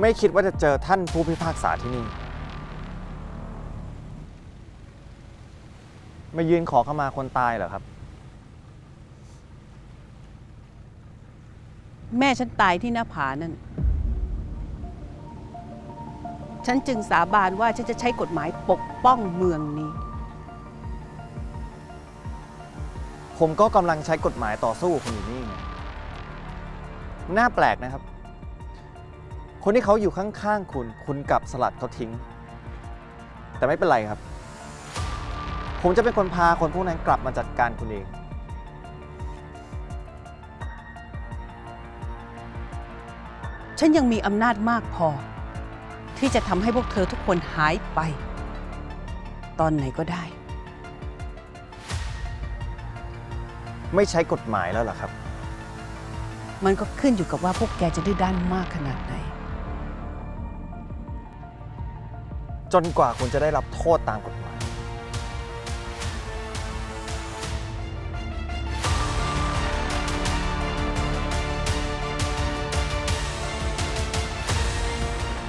ไม่คิดว่าจะเจอท่านผู้พิพากษาที่นี่ มายืนขอขมาคนตายเหรอครับ แม่ฉันตายที่หน้าผานั่น ฉันจึงสาบานว่าฉันจะใช้กฎหมายปกป้องเมืองนี้ ผมก็กำลังใช้กฎหมายต่อสู้คุณอยู่นี่ไงน่าแปลกนะครับ คนที่เขาอยู่ข้างๆคุณ คุณกลับสลัดเขาทิ้ง แต่ไม่เป็นไรครับ ผมจะเป็นคนพาคนพวกนั้นกลับมาจัดการคุณเองฉันยังมีอำนาจมากพอ ที่จะทำให้พวกเธอทุกคนหายไป ตอนไหนก็ได้ ไม่ใช้กฎหมายแล้วเหรอครับ มันก็ขึ้นอยู่กับว่าพวกแกจะดื้อด้านมากขนาดไหน จนกว่าคุณจะได้รับโทษตามกฎหมาย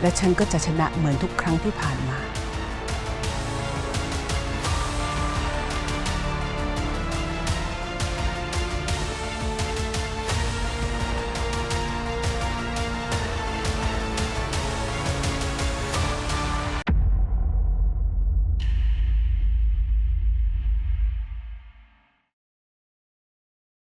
และฉันก็จะชนะเหมือนทุกครั้งที่ผ่านมา